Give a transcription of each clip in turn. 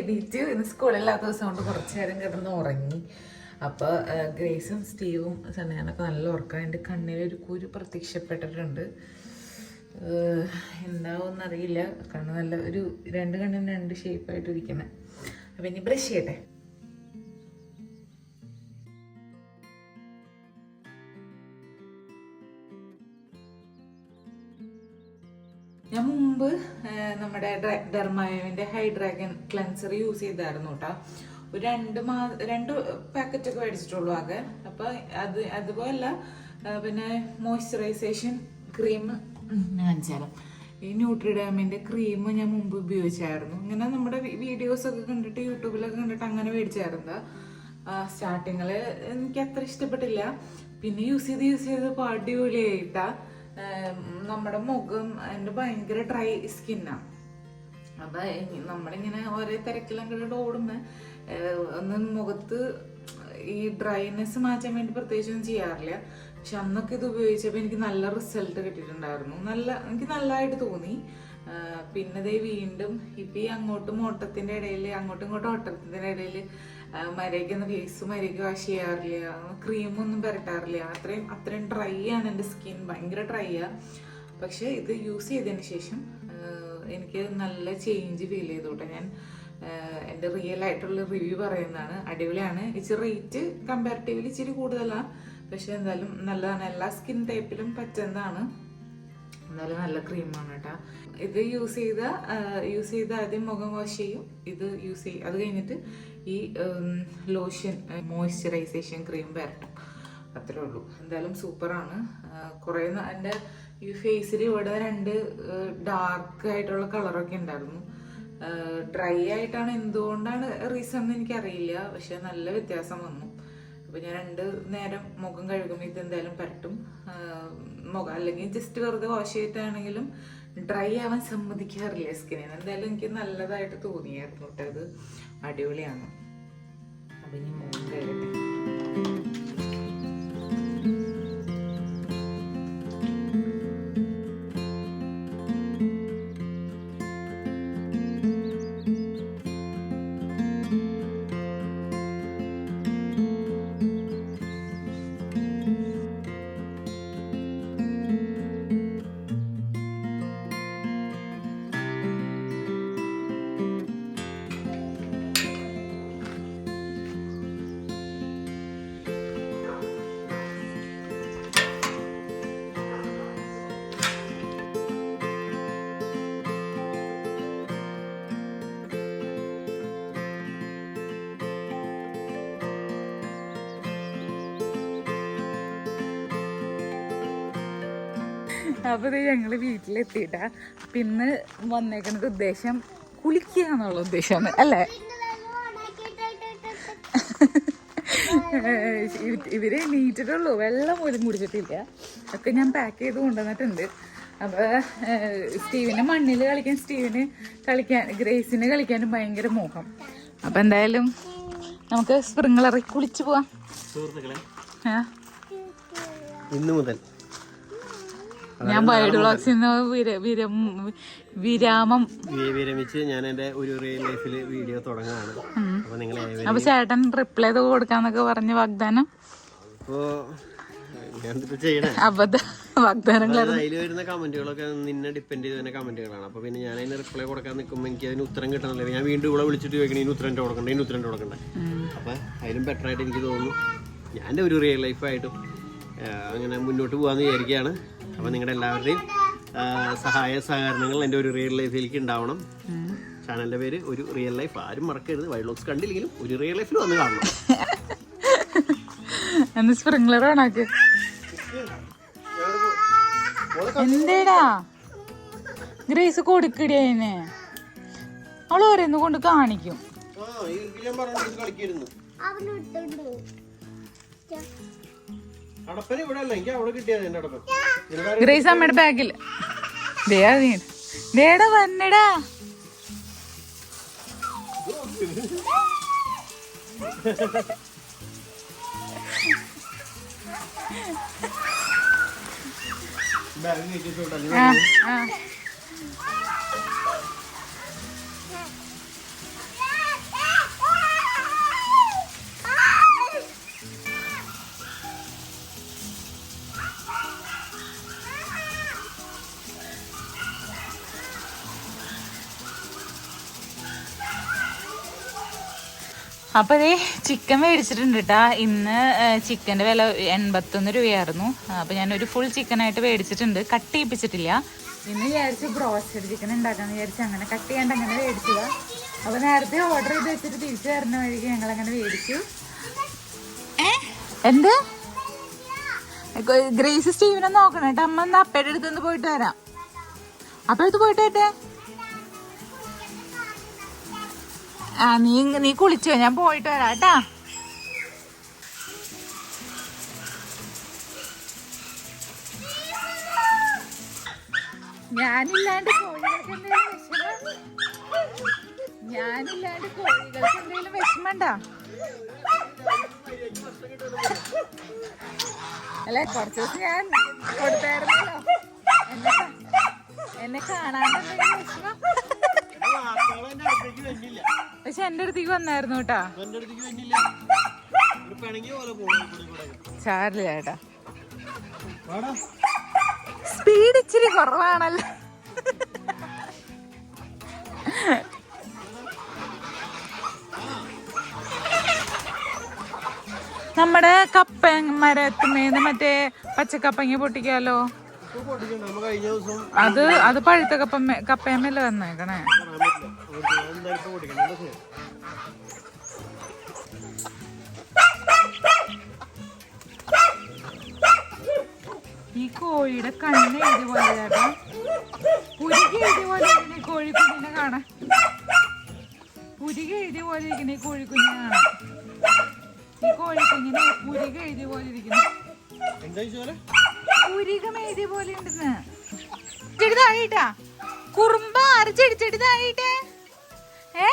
എണീറ്റ് ഇന്ന് സ്കൂളില്ലാത്ത ദിവസം കൊണ്ട് കുറച്ച് നേരം കിടന്ന് ഉറങ്ങി. അപ്പോൾ ഗ്രേസും സ്റ്റീവും സണ്ണിയാനൊക്കെ നല്ല ഉറക്കം എന്റെ കണ്ണിലൊരു കുരു പ്രത്യക്ഷപ്പെട്ടിട്ടുണ്ട്. ഏഹ് എന്താവുമെന്ന് അറിയില്ല കണ്ണ് നല്ല ഒരു രണ്ട് കണ്ണിന് രണ്ട് ഷേപ്പായിട്ട് ഇരിക്കുന്നത് അപ്പം ഇനി ബ്രഷ് ചെയ്യട്ടെ? ഞാൻ മുമ്പ് നമ്മുടെ ഡെർമായോവിന്റെ ഹൈഡ്രാഗൺ ക്ലെൻസർ യൂസ് ചെയ്തായിരുന്നു കേട്ടോ ഒരു രണ്ട് മാ രണ്ട് പാക്കറ്റൊക്കെ മേടിച്ചിട്ടുള്ളൂ ആകെ. അപ്പൊ അത് അതുപോലെ പിന്നെ മോയ്സ്ചറൈസേഷൻ ക്രീം കാണിച്ചാലും. ഈ ന്യൂട്രിഡാമിന്റെ ക്രീം ഞാൻ മുമ്പ് ഉപയോഗിച്ചായിരുന്നു. ഇങ്ങനെ നമ്മുടെ വീഡിയോസൊക്കെ കണ്ടിട്ട് യൂട്യൂബിലൊക്കെ കണ്ടിട്ട് അങ്ങനെ മേടിച്ചായിരുന്നു. സ്റ്റാർട്ടിങ്ങിൽ എനിക്ക് അത്ര ഇഷ്ടപ്പെട്ടില്ല. പിന്നെ യൂസ് ചെയ്ത് യൂസ് ചെയ്ത് അടിപൊളിയായിട്ടാ ഏം, നമ്മുടെ മുഖം എന്റെ ഭയങ്കര ഡ്രൈ സ്കിന്നാണ് അപ്പൊ നമ്മളിങ്ങനെ ഓരോ തിരക്കിലങ്ങോട്ട് ഓടുമ്പോ ഏഹ്, ഒന്ന് മുഖത്ത് ഈ ഡ്രൈനെസ് മാറ്റാൻ വേണ്ടി പ്രത്യേകിച്ചൊന്നും ചെയ്യാറില്ല. പക്ഷെ അന്നൊക്കെ ഇത് ഉപയോഗിച്ചപ്പോൾ എനിക്ക് നല്ല റിസൾട്ട് കിട്ടിയിട്ടുണ്ടായിരുന്നു. നല്ല എനിക്ക് നല്ലതായിട്ട് തോന്നി. പിന്നെ ദേ വീണ്ടും ഇപ്പൊ ഈ അങ്ങോട്ടും ഓട്ടത്തിന്റെ ഇടയിൽ അങ്ങോട്ടും ഇങ്ങോട്ടും ഓട്ടത്തിന്റെ ഇടയിൽ മരയ്ക്കൊന്ന് ഫേസ് മരയ്ക്ക് വാഷ് ചെയ്യാറില്ല. ക്രീമൊന്നും പുരട്ടാറില്ല. അത്രയും അത്രയും ഡ്രൈ ആണ് എന്റെ സ്കിൻ ഭയങ്കര ഡ്രൈ ആണ് പക്ഷേ ഇത് യൂസ് ചെയ്തതിന് ശേഷം എനിക്ക് നല്ല ചേഞ്ച് ഫീൽ ചെയ്തു കേട്ടോ ഞാൻ എന്റെ റിയൽ ആയിട്ടുള്ള റിവ്യൂ പറയുന്നതാണ്. അടിപൊളിയാണ്. ഇച്ചിരി റേറ്റ് കമ്പാരിറ്റീവ്ലി ഇച്ചിരി കൂടുതലാണ് പക്ഷെ എന്തായാലും നല്ലതാണ്. എല്ലാ സ്കിൻ ടൈപ്പിലും പറ്റുന്നതാണ്. എന്നാലും നല്ല ക്രീമാണ് കേട്ടോ ഇത് യൂസ് ചെയ്ത യൂസ് ചെയ്ത് ആദ്യം മുഖം വാഷ് ചെയ്യും. ഇത് യൂസ് ചെയ്യും അത് കഴിഞ്ഞിട്ട് ഈ ലോഷൻ മോയ്സ്ചറൈസേഷൻ ക്രീം വരട്ടും. അത്രേ ഉള്ളൂ. എന്തായാലും സൂപ്പറാണ്. കുറേ എന്റെ ഈ ഫേസിൽ ഇവിടെ രണ്ട് ഡാർക്ക് ആയിട്ടുള്ള കളറൊക്കെ ഉണ്ടായിരുന്നു. ഡ്രൈ ആയിട്ടാണ് എന്തുകൊണ്ടാണ് റീസൺ എന്ന് എനിക്കറിയില്ല. പക്ഷെ നല്ല വ്യത്യാസം വന്നു. അപ്പോൾ ഞാൻ രണ്ട് നേരം മുഖം കഴുകുമ്പോൾ ഇത് എന്തായാലും പരട്ടും. മുഖം അല്ലെങ്കിൽ ജസ്റ്റ് വെറുതെ വാഷ് ചെയ്തിട്ടാണെങ്കിലും ഡ്രൈ ആവാൻ സമ്മതിക്കാറില്ല സ്കിന്നിന്? എന്തായാലും എനിക്ക് നല്ലതായിട്ട് തോന്നിയായിരുന്നു കേട്ടോ അത് അടിപൊളിയാണ്. അപ്പം ഇനി മോൻ അപ്പൊ ഇത് ഞങ്ങൾ വീട്ടിലെത്തിയിട്ടാ. പിന്നെ വന്നേക്കുന്നത് ഉദ്ദേശം കുളിക്കുക എന്നുള്ള ഉദ്ദേശമാണ് അല്ലേ? ഇവർ നീറ്റിട്ടുള്ളൂ വെള്ളം പോലും കുടിച്ചിട്ടില്ല. ഒക്കെ ഞാൻ പാക്ക് ചെയ്ത് കൊണ്ടുവന്നിട്ടുണ്ട്. അപ്പൊ ഏഹ് സ്റ്റീവിന് മണ്ണിൽ കളിക്കാൻ സ്റ്റീവിന് കളിക്കാൻ ഗ്രേസിന് കളിക്കാനും ഭയങ്കര മോഹം. അപ്പൊ എന്തായാലും നമുക്ക് സ്പ്രിംഗ്ലറിൽ കുളിച്ചു പോവാം. ഏ? മുതൽ ഞാൻ ബൈഡ് ബ്ലോഗ്സിൽ നിന്ന് വിരം വിരാമം. വിരമിച്ച് ഞാൻ എന്റെ ഒരു റിയൽ ലൈഫിൽ വീഡിയോ തുടങ്ങുകയാണ്. അപ്പൊ നിങ്ങൾ അപ്പൊ ചേട്ടൻ റിപ്ലൈ ചെയ്ത് കൊടുക്കാന്നൊക്കെ പറഞ്ഞ വാഗ്ദാനം. അതിൽ വരുന്ന കമന്റുകളൊക്കെ നിന്നെ ഡിപ്പെൻഡ് ചെയ്ത് തന്നെ കമന്റുകളാണ്. അപ്പോൾ പിന്നെ ഞാൻ അതിന് റിപ്ലൈ കൊടുക്കാൻ നിൽക്കുമ്പോൾ എനിക്ക് അതിന് ഉത്തരം കിട്ടണല്ലോ. ഞാൻ വീണ്ടും ഇവിടെ വിളിച്ചിട്ട് ചോദിക്കണം ഇതിന് ഉത്തരം കൊടുക്കണ്ടേ ഇതിന് ഉത്തരം കൊടുക്കണ്ടേ? അപ്പോൾ അതിലും ബെറ്റർ ആയിട്ട് എനിക്ക് തോന്നുന്നു. ഞാൻ ഒരു റിയൽ ലൈഫായിട്ടും അങ്ങനെ മുന്നോട്ട് പോകാമെന്ന് വിചാരിക്കുകയാണ്. അപ്പോൾ നിങ്ങളുടെ എല്ലാവരുടെയും സഹായ സഹകരണങ്ങൾ എന്റെ ഒരു റിയൽ ലൈഫിലേക്ക് ഉണ്ടാവണം. ചാനലിന്റെ പേര് ഒരു റിയൽ ലൈഫ് ആരും മറക്കരുത്. വൈലോക്സ് കണ്ടില്ലെങ്കിലും ഒരു റിയൽ ലൈഫിൽ വന്ന് കാണണം. എന്ന് സ്പ്രിംഗ്ലർ ഓണാക്ക് എന്തേടാ? ഗ്രേസ് കൊടുക്കടി അതിനെ അവൾ ഓരോന്ന് കൊണ്ട് കാണിക്കും. ആ ഞാൻ പറഞ്ഞു കളിക്കരുന്നു. അടപ്പന ഇവിടെ അല്ല എനിക്ക് അവിടെ കിട്ടിയത് അടപ്പൻ. ഗ്രേസ് അമ്മയുടെ ബാഗിൽ ദേയാ നീ- ദേടാ വന്നടാ. ബാഗ് കയറ്റിട്ടുണ്ടല്ലോ ആ ആ. അപ്പൊ അതേ ചിക്കൻ മേടിച്ചിട്ടുണ്ട് കേട്ടാ ഇന്ന് ചിക്കന്റെ വില എൺപത്തൊന്ന് രൂപയായിരുന്നു. അപ്പൊ ഞാൻ ഒരു ഫുൾ ചിക്കൻ ആയിട്ട് മേടിച്ചിട്ടുണ്ട്. കട്ട് ചെയ്യിപ്പിച്ചിട്ടില്ല. ഇന്ന് വിചാരിച്ചു ബ്രോസ്റ്റഡ് ചിക്കൻ ഉണ്ടാക്കാന്ന് വിചാരിച്ചു. അങ്ങനെ കട്ട് ചെയ്യാണ്ട് അങ്ങനെ മേടിച്ചതാ. അപ്പൊ നേരത്തെ ഓർഡർ ചെയ്ത് വെച്ചിട്ട് തിരിച്ചു തരുന്ന വഴിക്ക് ഞങ്ങൾ അങ്ങനെ മേടിച്ചു എന്ത്? ഗ്രേസ് സ്റ്റീവിനെ നോക്കണം കേട്ടോ. അമ്മ ഒന്ന് അപ്പയുടെ പോയിട്ട് വരാം. അപ്പഴത്ത് പോയിട്ട് വരട്ടെ? ആ നീ നീ കുളിച്ചോ ഞാൻ പോയിട്ട് വരാം കേട്ടാ. ഞാനില്ലാണ്ട് ഞാനില്ലാണ്ട് കോഴികൾക്ക് എന്തെങ്കിലും വിഷമണ്ടാ അല്ലെ കുറച്ച് ദിവസം ഞാൻ കൊടുത്തായിരുന്നല്ലോ. എന്നെ എന്നെ കാണാണ്ട് എന്തെങ്കിലും വിഷമം? പക്ഷെ എന്റെ അടുത്തേക്ക് വന്നായിരുന്നു കേട്ടാ. ചാരില്ല ചേട്ടാ. സ്പീഡ് ഇച്ചിരി കുറവാണല്ലോ. നമ്മുടെ കപ്പ മരത്തുമേന്ന് മറ്റേ പച്ചക്കപ്പങ്ങ പൊട്ടിക്കാലോ? അത് അത് പഴുത്ത കപ്പ കപ്പയമ്മല്ലേ വന്നേക്കണേ. എന്തായാലും ചെയ്യാ? ഈ കോഴിയുടെ കണ്ണ് എഴുതി പോലെ ചേട്ടാ. പുരുകി എഴുതി പോലെ ഇരിക്കുന്ന ഈ കോഴിക്കുഞ്ഞിനെ കാണാൻ. പുരുകി എഴുതി പോലെ ഇരിക്കുന്ന ഈ കോഴിക്കുഞ്ഞിനെ കാണാൻ. ഈ കോഴിക്കുഞ്ഞിനെ പുരുക എഴുതി പോലെ ഇരിക്കുന്നു. പുരുകം എഴുതി പോലെ ഉണ്ടെന്ന്. ചെടുതായിട്ടാ. കുറുമ്പ അരച്ചെടിച്ചെടുതായിട്ടേ ഏ?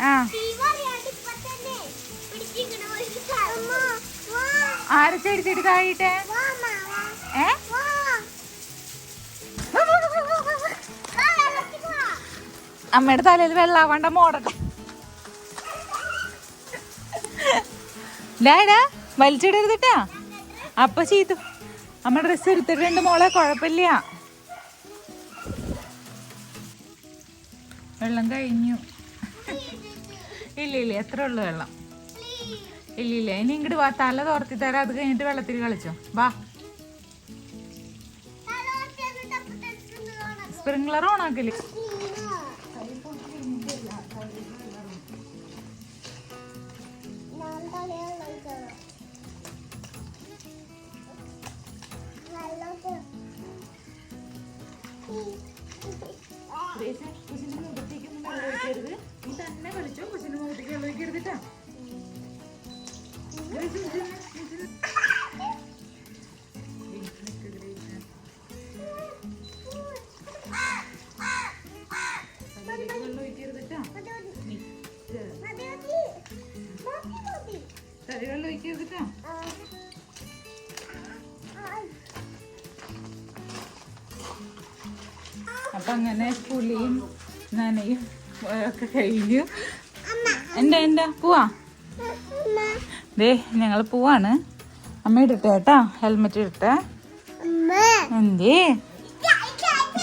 ആ. അരച്ചെടിച്ചെടുതായിട്ടേ ഏ? അമ്മയുടെ തലയിൽ വെള്ളാവണ്ട മോടട്ടെ ഡാഡാ വലിച്ചിടരുതിട്ടാ അപ്പൊ ചീത്തു. അമ്മ ഡ്രസ്സ് എടുത്തിട്ടുണ്ട് മോളെ കുഴപ്പമില്ല വെള്ളം കഴിഞ്ഞു. ഇല്ല ഇല്ല എത്ര ഉള്ളു വെള്ളം? ഇല്ല ഇല്ല ഇനി ഇങ്ങോട്ട് വാ തല തോർത്തി തരാം അത് കഴിഞ്ഞിട്ട് വെള്ളത്തിൽ കളിച്ചോ. വാ. സ്പ്രിംഗ്ലർ ഓൺ കഴിഞ്ഞു. എന്താ എന്താ? പോവാ? ദേ ഞങ്ങൾ പോവാണ്. അമ്മ ഇടട്ടെ കേട്ടാ ഹെൽമെറ്റ് ഇടട്ടെ. എന്തേ?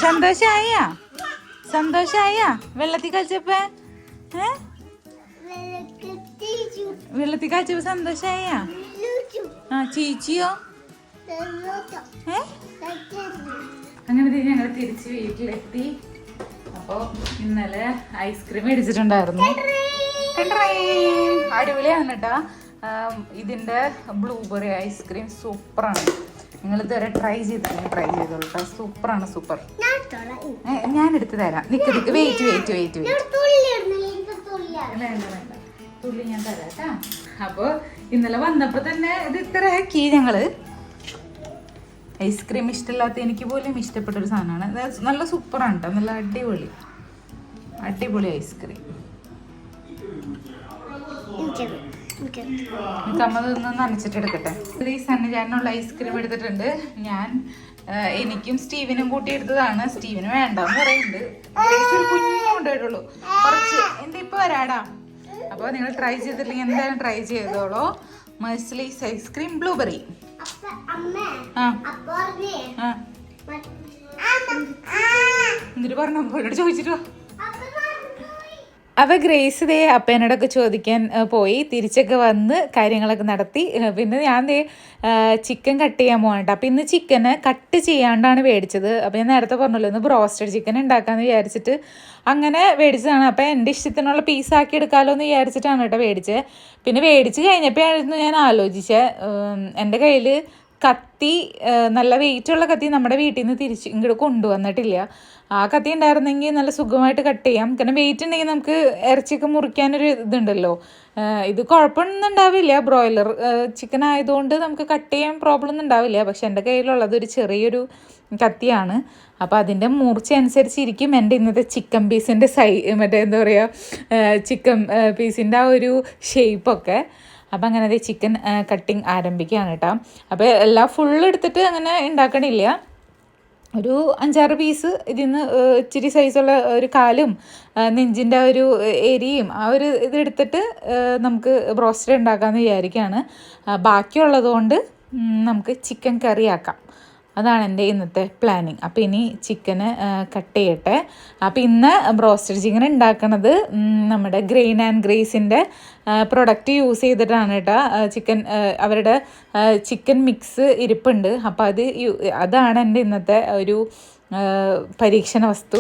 സന്തോഷായ? സന്തോഷായ? വെള്ളത്തിൽ കളിച്ചപ്പോ? വെള്ളത്തിൽ കളിച്ചപ്പോ സന്തോഷായ? ആ ചീച്ചിയോ? അങ്ങനെ ഞങ്ങൾ തിരിച്ച് വീട്ടിലെത്തി. അപ്പോ ഇന്നലെ ഐസ്ക്രീം മേടിച്ചിട്ടുണ്ടായിരുന്നു. അടിപൊളിയാണ് കേട്ടാ ഇതിന്റെ ബ്ലൂബെറി ഐസ്ക്രീം സൂപ്പറാണ്. നിങ്ങൾ ഇതുവരെ ട്രൈ ചെയ്തിട്ടില്ല ട്രൈ ചെയ്തോളൂ കേട്ടോ സൂപ്പറാണ് സൂപ്പർ. ഞാൻ എടുത്തു തരാം. നിക്ക് നിക്ക്. Wait wait wait wait. തുള്ളി ഞാൻ തരാം കേട്ടാ അപ്പൊ ഇന്നലെ വന്നപ്പോ തന്നെ ഇത് ഇത്ര ആക്കി ഞങ്ങൾ. ഐസ്ക്രീം ഇഷ്ടമില്ലാത്ത എനിക്ക് പോലും ഇഷ്ടപ്പെട്ട ഒരു സാധനമാണ് നല്ല സൂപ്പറാണ് കേട്ടോ നല്ല അടിപൊളി. അടിപൊളി ഐസ്ക്രീം. കമ്മതൊന്ന് നനച്ചിട്ട് ഇത് ഈ സന്നിധാനുള്ള ഐസ്ക്രീം എടുത്തിട്ടുണ്ട്. ഞാൻ എനിക്കും സ്റ്റീവിനും കൂട്ടി എടുത്തതാണ്. സ്റ്റീവിന് വേണ്ടെന്ന് പറയുന്നുണ്ട്. ഒരു കുഞ്ഞു കുറച്ച്. എന്താ ഇപ്പൊ വരാടാ? അപ്പൊ നിങ്ങൾ ട്രൈ ചെയ്തിട്ടില്ലെങ്കിൽ എന്തായാലും ട്രൈ ചെയ്തോളൂ? മസ്ലീസ് ഐസ്ക്രീം ബ്ലൂബെറി എന്നിട്ട് പറഞ്ഞു എന്നോട് ചോദിച്ചിട്ട് അവ ഗ്രേസ് ദേ അപ്പേനോടൊക്കെ ചോദിക്കാൻ പോയി. തിരിച്ചൊക്കെ വന്ന് കാര്യങ്ങളൊക്കെ നടത്തി. പിന്നെ ഞാൻ ദേ ചിക്കൻ കട്ട് ചെയ്യാൻ പോകണ്ട അപ്പം ഇന്ന് ചിക്കന് കട്ട് ചെയ്യാണ്ടാണ് മേടിച്ചത്. അപ്പം ഞാൻ നേരത്തെ പറഞ്ഞല്ലോ ഇന്ന് ബ്രോസ്റ്റഡ് ചിക്കൻ ഉണ്ടാക്കാമെന്ന് വിചാരിച്ചിട്ട് അങ്ങനെ മേടിച്ചതാണ് അപ്പോൾ എന്റെ ഇഷ്ടത്തിനുള്ള പീസാക്കി എടുക്കാമല്ലോ എന്ന് വിചാരിച്ചിട്ടാണ് കേട്ടോ മേടിച്ചത് പിന്നെ മേടിച്ച് കഴിഞ്ഞപ്പോഴായിരുന്നു ഞാൻ ആലോചിച്ചത് എന്റെ കയ്യിൽ കത്തി നല്ല വെയിറ്റുള്ള കത്തി നമ്മുടെ വീട്ടിൽ നിന്ന് തിരിച്ച് ഇങ്ങോട്ട് കൊണ്ടുവന്നിട്ടില്ല. ആ കത്തി ഉണ്ടായിരുന്നെങ്കിൽ നല്ല സുഖമായിട്ട് കട്ട് ചെയ്യാം. കാരണം വെയിറ്റ് ഉണ്ടെങ്കിൽ നമുക്ക് ഇറച്ചിയൊക്കെ മുറിക്കാനൊരു ഇതുണ്ടല്ലോ. ഇത് കുഴപ്പമൊന്നും ഉണ്ടാവില്ല. ബ്രോയിലർ ചിക്കൻ ആയതുകൊണ്ട് നമുക്ക് കട്ട് ചെയ്യാൻ പ്രോബ്ലം ഒന്നും ഉണ്ടാവില്ല. പക്ഷെ എന്റെ കയ്യിലുള്ളത് ഒരു ചെറിയൊരു കത്തിയാണ്. അപ്പോൾ അതിന്റെ മൂർച്ച അനുസരിച്ചിരിക്കും എന്റെ ഇന്നത്തെ ചിക്കൻ പീസിന്റെ സൈ മറ്റേ എന്താ പറയുക ചിക്കൻ പീസിന്റെ ആ ഒരു ഷേപ്പൊക്കെ അപ്പം അങ്ങനെ അത് ചിക്കൻ കട്ടിങ് ആരംഭിക്കുകയാണ് കേട്ടോ അപ്പോൾ എല്ലാം ഫുൾ എടുത്തിട്ട് അങ്ങനെ ഉണ്ടാക്കണില്ല ഒരു അഞ്ചാറ് പീസ് ഇതിൽ നിന്ന് ഇച്ചിരി സൈസുള്ള ഒരു കാലും നെഞ്ചിന്റെ ഒരു എരിയും ആ ഒരു ഇതെടുത്തിട്ട് നമുക്ക് ബ്രോസ്റ്റർ ഉണ്ടാക്കാമെന്ന് വിചാരിക്കുകയാണ് ബാക്കിയുള്ളത് കൊണ്ട് നമുക്ക് ചിക്കൻ കറി ആക്കാം. അതാണ് എന്റെ ഇന്നത്തെ പ്ലാനിങ് അപ്പോൾ ഇനി ചിക്കന് കട്ട് ചെയ്യട്ടെ. അപ്പോൾ ഇന്ന് ബ്രോസ്റ്റഡ് ചിക്കൻ ഉണ്ടാക്കുന്നത് നമ്മുടെ ഗ്രെയിൻ ആൻഡ് ഗ്രേസിന്റെ പ്രൊഡക്റ്റ് യൂസ് ചെയ്തിട്ടാണ് കേട്ടോ ചിക്കൻ അവരുടെ ചിക്കൻ മിക്സ് ഇരിപ്പുണ്ട്. അപ്പോൾ അത് അതാണ് എന്റെ ഇന്നത്തെ ഒരു പരീക്ഷണ വസ്തു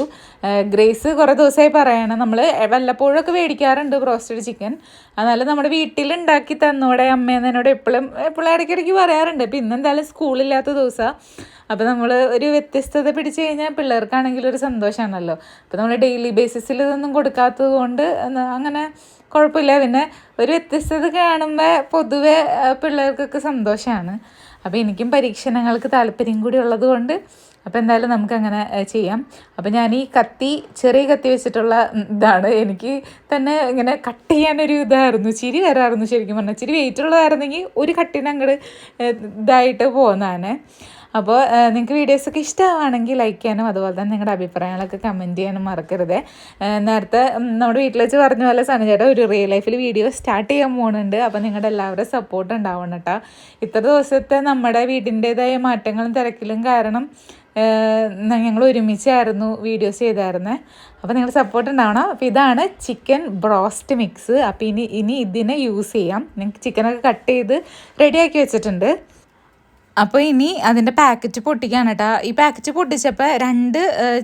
ഗ്രേസ് കുറേ ദിവസമായി പറയണം നമ്മൾ വല്ലപ്പോഴൊക്കെ മേടിക്കാറുണ്ട് ബ്രോസ്റ്റഡ് ചിക്കൻ. എന്നാലും നമ്മുടെ വീട്ടിൽ ഉണ്ടാക്കി തന്നോടെ അമ്മയെന്ന് എന്നോട് എപ്പോഴും എപ്പോഴും ഇടയ്ക്കിടയ്ക്ക് പറയാറുണ്ട് ഇപ്പം ഇന്നെന്തായാലും സ്കൂളില്ലാത്ത ദിവസമാണ് അപ്പോൾ നമ്മൾ ഒരു വ്യത്യസ്തത പിടിച്ചു കഴിഞ്ഞാൽ പിള്ളേർക്കാണെങ്കിലും ഒരു സന്തോഷമാണല്ലോ അപ്പോൾ നമ്മൾ ഡെയിലി ബേസിസിൽ ഇതൊന്നും കൊടുക്കാത്തത് കൊണ്ട് അങ്ങനെ കുഴപ്പമില്ല. പിന്നെ ഒരു വ്യത്യസ്തത കാണുമ്പോൾ പൊതുവെ പിള്ളേർക്കൊക്കെ സന്തോഷമാണ് അപ്പോൾ എനിക്കും പരീക്ഷണങ്ങൾക്ക് താല്പര്യം കൂടി ഉള്ളത് കൊണ്ട് അപ്പോൾ എന്തായാലും നമുക്ക് അങ്ങനെ ചെയ്യാം. അപ്പോൾ ഞാൻ ഈ കത്തി ചെറിയ കത്തി വെച്ചിട്ടുള്ള ഇതാണ്. എനിക്ക് തന്നെ ഇങ്ങനെ കട്ട് ചെയ്യാനൊരു ഇതായിരുന്നു. ചിരി വരായിരുന്നു ശരിക്കും പറഞ്ഞാൽ ചിരി വെയിറ്റ് ഉള്ളതായിരുന്നെങ്കിൽ ഒരു കട്ടിന് അങ്ങോട്ട് ഇതായിട്ട് പോകുന്നതാണ് അപ്പോൾ നിങ്ങൾക്ക് വീഡിയോസൊക്കെ ഇഷ്ടമാണെങ്കിൽ ലൈക്ക് ചെയ്യാനും അതുപോലെ തന്നെ നിങ്ങളുടെ അഭിപ്രായങ്ങളൊക്കെ കമന്റ് ചെയ്യാനും മറക്കരുത്. നേരത്തെ നമ്മുടെ വീട്ടിൽ വെച്ച് പറഞ്ഞ പോലെ സനജേട്ട ഒരു റിയൽ ലൈഫിൽ വീഡിയോ സ്റ്റാർട്ട് ചെയ്യാൻ പോകുന്നുണ്ട് അപ്പോൾ നിങ്ങളുടെ എല്ലാവരുടെ സപ്പോർട്ട് ഉണ്ടാവണം കേട്ടോ ഇത്ര ദിവസത്തെ നമ്മുടെ വീടിന്റേതായ മാറ്റങ്ങളും തിരക്കിലും കാരണം ഞങ്ങൾ ഒരുമിച്ചായിരുന്നു വീഡിയോസ് ചെയ്തായിരുന്നത് അപ്പോൾ നിങ്ങൾ സപ്പോർട്ട് ഉണ്ടാവണം. അപ്പോൾ ഇതാണ് ചിക്കൻ ബ്രോസ്റ്റ് മിക്സ് അപ്പോൾ ഇനി ഇനി ഇതിനെ യൂസ് ചെയ്യാം. നിങ്ങൾക്ക് ചിക്കനൊക്കെ കട്ട് ചെയ്ത് റെഡിയാക്കി വെച്ചിട്ടുണ്ട്. അപ്പോൾ ഇനി അതിന്റെ പാക്കറ്റ് പൊട്ടിക്കുകയാണ് കേട്ടോ ഈ പാക്കറ്റ് പൊട്ടിച്ചപ്പോൾ രണ്ട്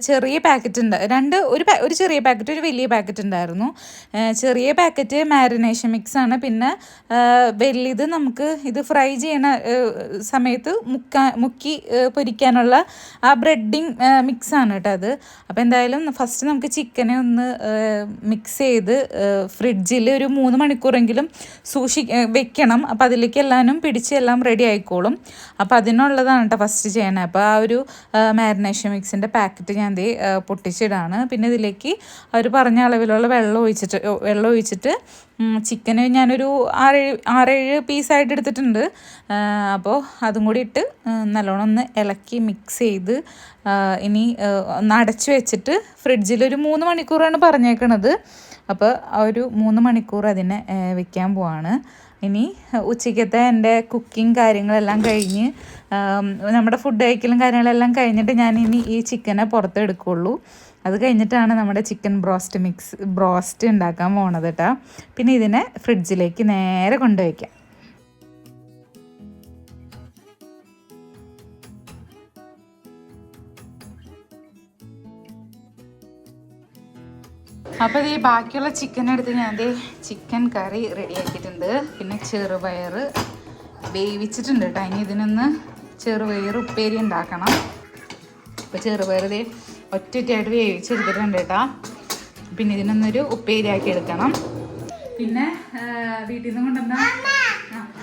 ചെറിയ പാക്കറ്റ് ഉണ്ട്. രണ്ട് ഒരു ഒരു ചെറിയ പാക്കറ്റ് ഒരു വലിയ പാക്കറ്റ് ഉണ്ടായിരുന്നു. ചെറിയ പാക്കറ്റ് മാരിനേഷൻ മിക്സ് ആണ്. പിന്നെ വലിയത് നമുക്ക് ഇത് ഫ്രൈ ചെയ്യണ സമയത്ത് മുക്കാ മുക്കി പൊരിക്കാനുള്ള ആ ബ്രെഡിങ് മിക്സ് ആണ് കേട്ടോ അത്. അപ്പോൾ എന്തായാലും ഫസ്റ്റ് നമുക്ക് ചിക്കനെ ഒന്ന് മിക്സ് ചെയ്ത് ഫ്രിഡ്ജിൽ ഒരു മൂന്ന് മണിക്കൂറെങ്കിലും സൂക്ഷി വെക്കണം. അപ്പോൾ അതിലേക്ക് എല്ലാവരും പിടിച്ച് എല്ലാം റെഡി ആയിക്കോളും. അപ്പോൾ അതിനുള്ളതാണ് കേട്ടോ ഫസ്റ്റ് ചെയ്യണത് അപ്പോൾ ആ ഒരു മാരിനേഷൻ മിക്സിന്റെ പാക്കറ്റ് ഞാൻ ദേ പൊട്ടിച്ചിടാണ്. പിന്നെ ഇതിലേക്ക് അവർ പറഞ്ഞ അളവിലുള്ള വെള്ളം ഒഴിച്ചിട്ട് വെള്ളം ഒഴിച്ചിട്ട് ചിക്കന് ഞാനൊരു ആറേഴ് ആറേഴ് പീസായിട്ട് എടുത്തിട്ടുണ്ട്. അപ്പോൾ അതും കൂടി ഇട്ട് നല്ലോണം ഒന്ന് ഇളക്കി മിക്സ് ചെയ്ത് ഇനി ഒന്ന് അടച്ചു വെച്ചിട്ട് ഫ്രിഡ്ജിൽ ഒരു മൂന്ന് മണിക്കൂറാണ് പറഞ്ഞേക്കണത്. അപ്പോൾ ഒരു മൂന്ന് മണിക്കൂർ അതിനെ വെക്കാൻ പോവാണ്. ഇനി ഉച്ചയ്ക്കത്തെ എന്റെ കുക്കിംഗ് കാര്യങ്ങളെല്ലാം കഴിഞ്ഞ് നമ്മുടെ ഫുഡ് കഴിക്കലും കാര്യങ്ങളെല്ലാം കഴിഞ്ഞിട്ട് ഞാൻ ഇനി ഈ ചിക്കനെ പുറത്തെടുക്കുള്ളൂ. അത് കഴിഞ്ഞിട്ടാണ് നമ്മുടെ ചിക്കൻ ബ്രോസ്റ്റ് മിക്സ് ബ്രോസ്റ്റ് ഉണ്ടാക്കാൻ പോണത് കേട്ടോ പിന്നെ ഇതിനെ ഫ്രിഡ്ജിലേക്ക് നേരെ കൊണ്ടുവയ്ക്കാം അപ്പോൾ ഈ ബാക്കിയുള്ള ചിക്കൻ എടുത്ത് ഞാൻ ചിക്കൻ കറി റെഡിയാക്കിയിട്ടുണ്ട് പിന്നെ ചെറുപയർ വേവിച്ചിട്ടുണ്ട് കേട്ടോ ഇനി ഇതിനൊന്ന് ചെറുപയർ ഉപ്പേരി ഉണ്ടാക്കണം. അപ്പോൾ ചെറുപയർ ദേ ഒറ്റയായിട്ട് വേവിച്ചെടുത്തിട്ടുണ്ട് കേട്ടോ പിന്നെ ഇതിനൊന്നൊരു ഉപ്പേരിയാക്കി എടുക്കണം. പിന്നെ വീട്ടിൽ നിന്ന് കൊണ്ടുവന്ന